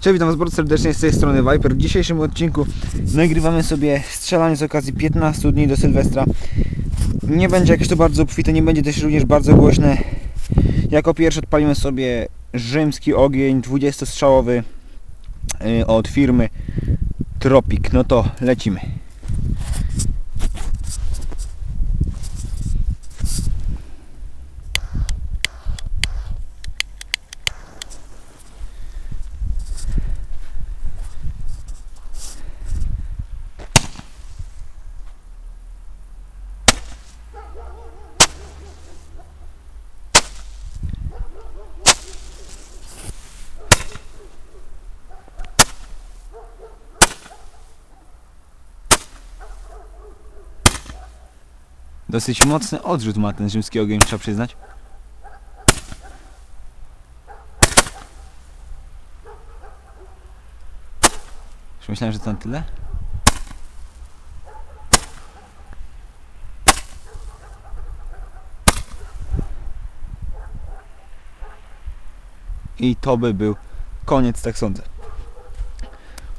Cześć, witam Was bardzo serdecznie z tej strony Viper. W dzisiejszym odcinku nagrywamy sobie strzelanie z okazji 15 dni do Sylwestra. Nie będzie jakieś to bardzo obfite, nie będzie też również bardzo głośne. Jako pierwszy odpalimy sobie rzymski ogień 20-strzałowy y, od firmy Tropic. No to lecimy. Dosyć mocny odrzut ma ten rzymski ogień, trzeba przyznać. Już myślałem, że to na tyle. I to by był koniec, tak sądzę.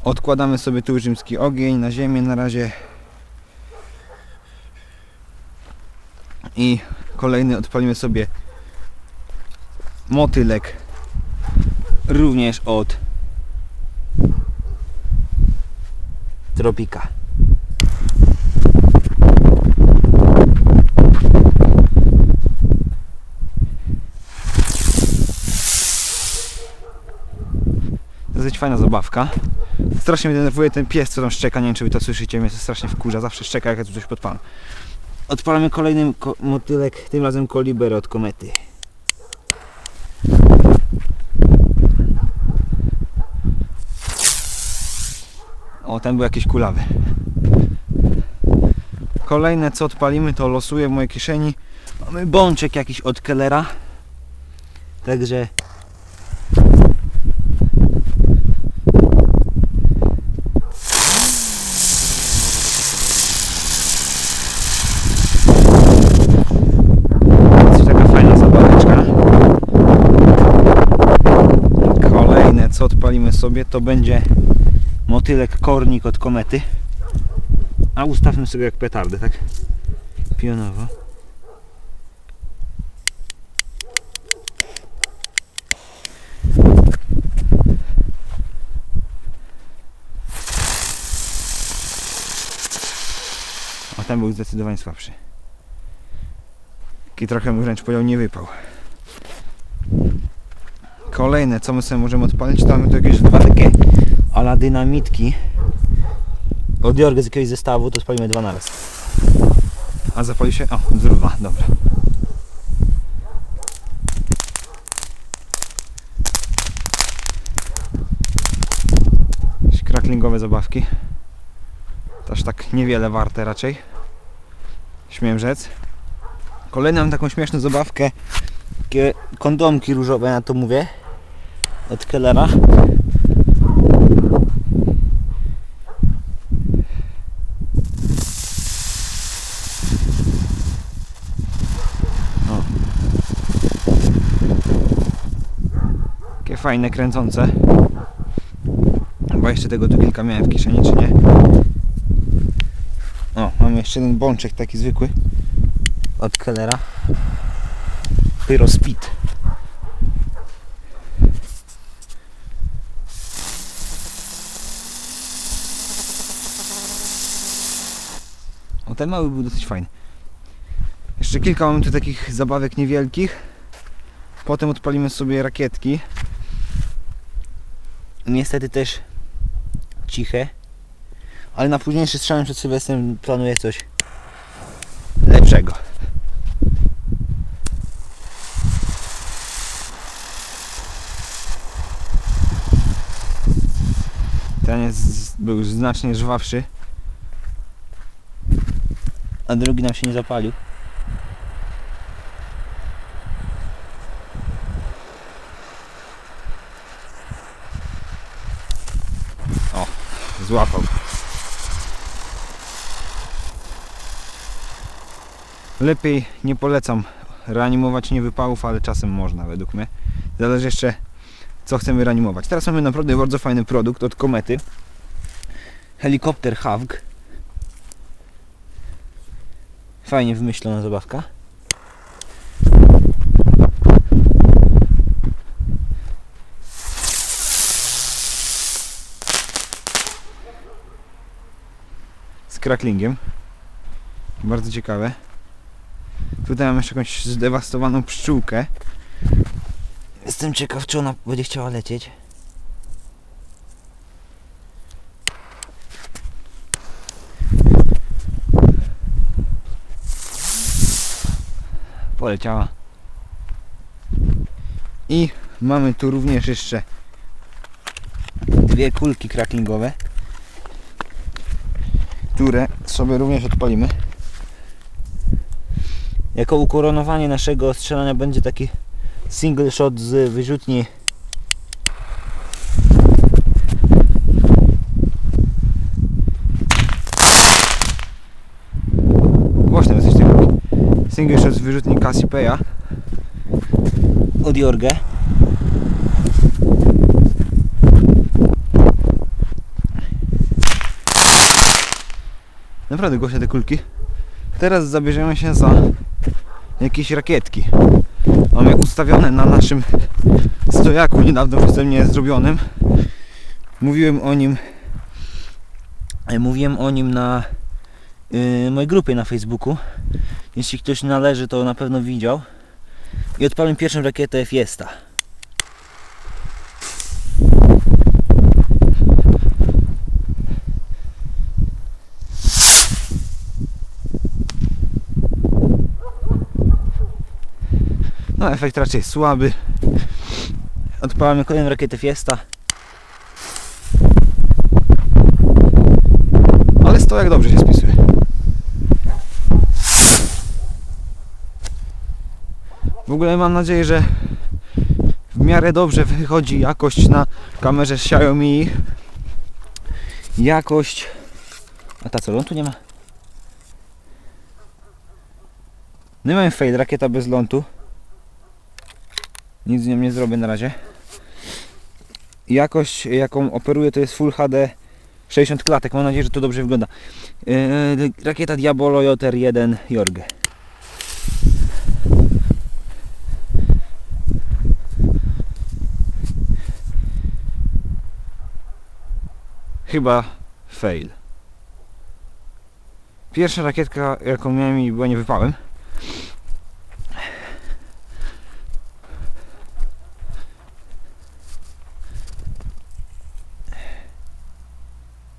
Odkładamy sobie tu rzymski ogień na ziemię na razie. I kolejny odpalimy sobie motylek również od Tropika. Dosyć fajna zabawka. Strasznie mnie denerwuje ten pies, co tam szczeka, nie wiem czy wy to słyszycie, mnie to strasznie wkurza, zawsze szczeka jak ja tu coś podpalam. Odpalamy kolejny ko- motylek, tym razem koliber od komety. O, ten był jakiś kulawy. Kolejne co odpalimy to losuję w mojej kieszeni. Mamy bączek jakiś od Kellera. Także Jest taka fajna zabaweczka. Kolejne co odpalimy sobie to będzie motylek kornik od komety. A ustawmy sobie jak petardę, tak? Pionowo. O, ten był zdecydowanie słabszy. Taki trochę bym wręcz powiedział nie wypał. Kolejne, co my sobie możemy odpalić, to mamy tu jakieś dwa takie ala dynamitki. Odbiorę z jakiegoś zestawu, to spalimy dwa na raz. A zapali się? O, dwa, dobra. Jakieś Kraklingowe zabawki. Też tak niewiele warte raczej. Śmiem rzec. Kolejną taką śmieszną zabawkę. Takie kondomki różowe, ja to mówię. Od Kellera. O. Takie fajne, kręcące. Chyba jeszcze tego tu kilka miałem w kieszeni, czy nie? O, mamy jeszcze jeden bączek taki zwykły od Kellera. Pyro Speed. Ten mały był dosyć fajny. Jeszcze kilka mamy tu takich zabawek niewielkich. Potem odpalimy sobie rakietki. Niestety też ciche. Ale na późniejszy strzałem przed Sylwestrem planuję coś lepszego. Ten jest, był znacznie żwawszy. A drugi nam się nie zapalił. O, złapał. Lepiej nie polecam reanimować niewypałów, ale czasem można według mnie. Zależy jeszcze co chcemy reanimować. Teraz mamy naprawdę bardzo fajny produkt od Komety. Helikopter Havg. Fajnie wymyślona zabawka. Z cracklingiem. Bardzo ciekawe. Tutaj mam jeszcze jakąś zdewastowaną pszczółkę. Jestem ciekaw, czy ona będzie chciała lecieć. Poleciała. I mamy tu również jeszcze dwie kulki cracklingowe, które sobie również odpalimy. Jako ukoronowanie naszego strzelania będzie taki single shot z wyrzutni Właśnie, to jest shot z wyrzutni Cassipeya od Jorge. Naprawdę głośne te kulki. Teraz zabierzemy się za jakieś rakietki. Mamy ustawione na naszym stojaku niedawno przeze mnie zrobionym. Mówiłem o nim e, mówiłem o nim na yy, mojej grupie na Facebooku. Jeśli ktoś należy, to na pewno widział. I odpaliłem pierwszą rakietę Fiesta. No efekt raczej słaby. Odpalamy kolejną rakietę Fiesta. Ale stojak dobrze się spisuje. W ogóle mam nadzieję, że w miarę dobrze wychodzi jakość na kamerze Xiaomi. Jakość... A ta co, lądu nie ma? No i mamy fail, rakieta bez lądu. Nic z nią nie zrobię na razie. Jakość jaką operuję to jest Full HD 60 klatek. Mam nadzieję, że to dobrze wygląda. Yy, rakieta Diabolo JR1 Jorge. Chyba fail. Pierwsza rakietka jaką miałem i była nie wypałem.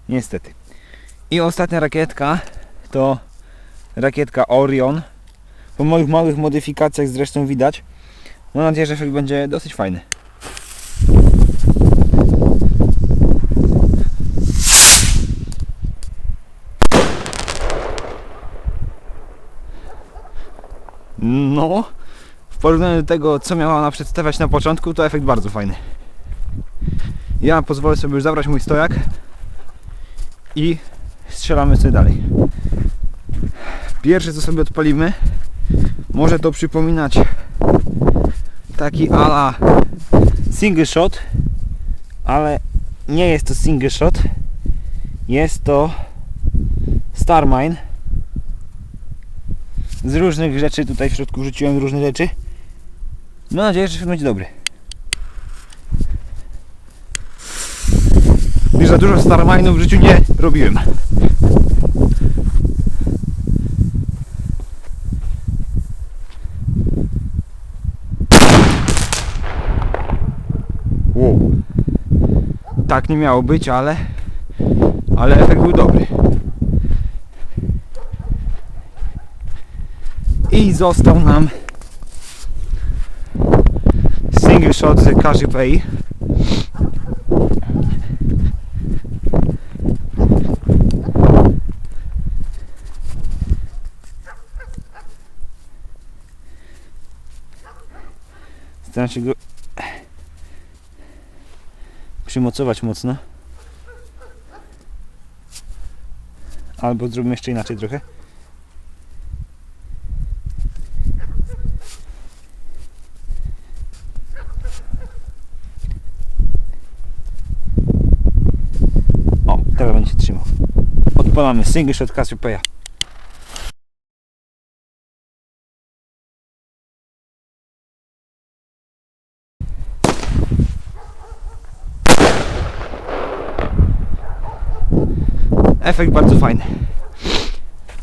Niestety. I ostatnia rakietka to rakietka Orion. Po moich małych modyfikacjach zresztą widać. Mam nadzieję, że film będzie dosyć fajny. No, w porównaniu do tego, co miała ona przedstawiać na początku, to efekt bardzo fajny. Ja pozwolę sobie już zabrać mój stojak i strzelamy sobie dalej. Pierwsze co sobie odpalimy, może to przypominać taki ala single shot, ale nie jest to single shot, jest to Starmine. Z różnych rzeczy tutaj w środku wrzuciłem różne rzeczy. Mam nadzieję, że będzie dobry. Już za dużo Starmine'ów w życiu nie robiłem. Wow. Tak nie miało być, ale ale efekt był dobry. I został nam single shot z. Staram się go przymocować mocno. Albo zrobimy jeszcze inaczej trochę. Teraz będzie się trzymał. Odpalamy single shot Cassiopeia. Efekt bardzo fajny.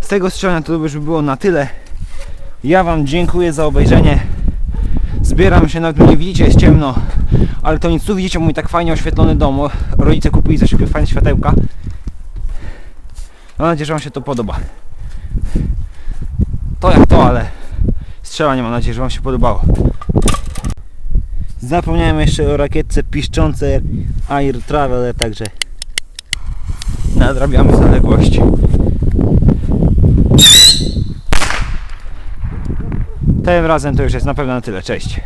Z tego strzelania to już by było na tyle. Ja Wam dziękuję za obejrzenie. Zbieram się, nawet nie widzicie, jest ciemno. Ale to nic, tu widzicie mój tak fajnie oświetlony dom. Rodzice kupili za siebie fajne światełka. Mam nadzieję, że Wam się to podoba. To jak to, ale strzelanie mam nadzieję, że Wam się podobało. Zapomniałem jeszcze o rakietce piszczącej Air Traveler, także nadrabiamy zaległości. Tym razem to już jest na pewno na tyle. Cześć.